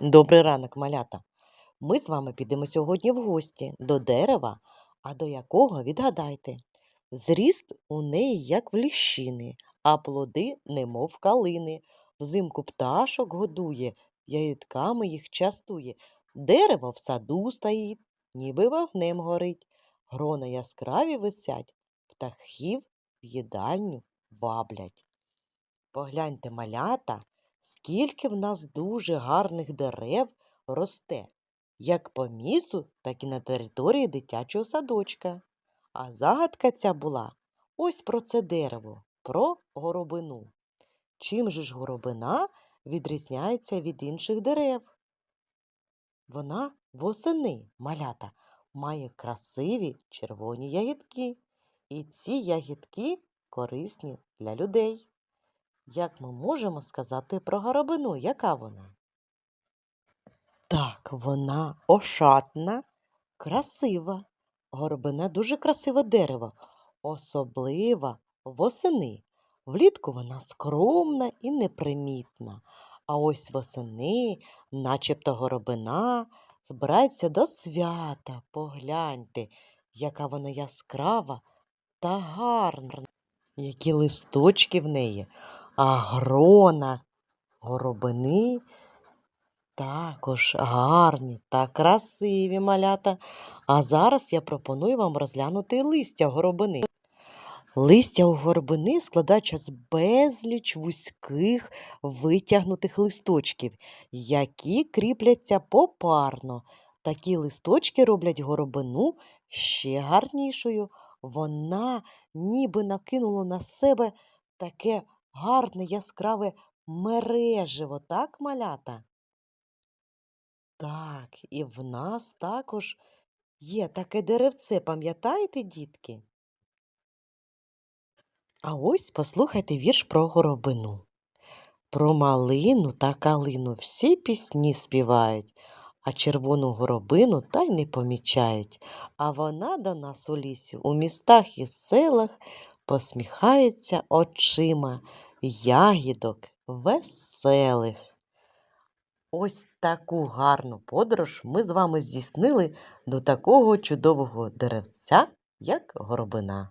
Добрий ранок, малята. Ми з вами підемо сьогодні в гості до дерева, а до якого відгадайте. Зріст у неї, як в ліщини, а плоди, немов калини. Взимку пташок годує, ягідками їх частує. Дерево в саду стоїть, ніби вогнем горить. Грона яскраві висять, птахів в їдальню ваблять. Погляньте, малята, скільки в нас дуже гарних дерев росте, як по місту, так і на території дитячого садочка. А загадка ця була ось про це дерево, про горобину. Чим же ж горобина відрізняється від інших дерев? Вона восени, малята, має красиві червоні ягідки, і ці ягідки корисні для людей. Як ми можемо сказати про горобину? Яка вона? Так, вона ошатна, красива. Горобина дуже красиве дерево, особливо восени. Влітку вона скромна і непримітна. А ось восени, начебто горобина, збирається до свята. Погляньте, яка вона яскрава та гарна, які листочки в неї а грона горобини також гарні та красиві малята. А зараз я пропоную вам розглянути листя горобини. Листя у горобини складається з безліч вузьких витягнутих листочків, які кріпляться попарно. Такі листочки роблять горобину ще гарнішою. Вона ніби накинула на себе таке гарне яскраве мереживо, так, малята? Так, і в нас також є таке деревце, пам'ятаєте, дітки? А ось послухайте вірш про горобину. Про малину та калину всі пісні співають, а червону горобину та й не помічають. А вона до нас у лісі, у містах і селах посміхається очима ягідок веселих. Ось таку гарну подорож ми з вами здійснили до такого чудового деревця, як горобина.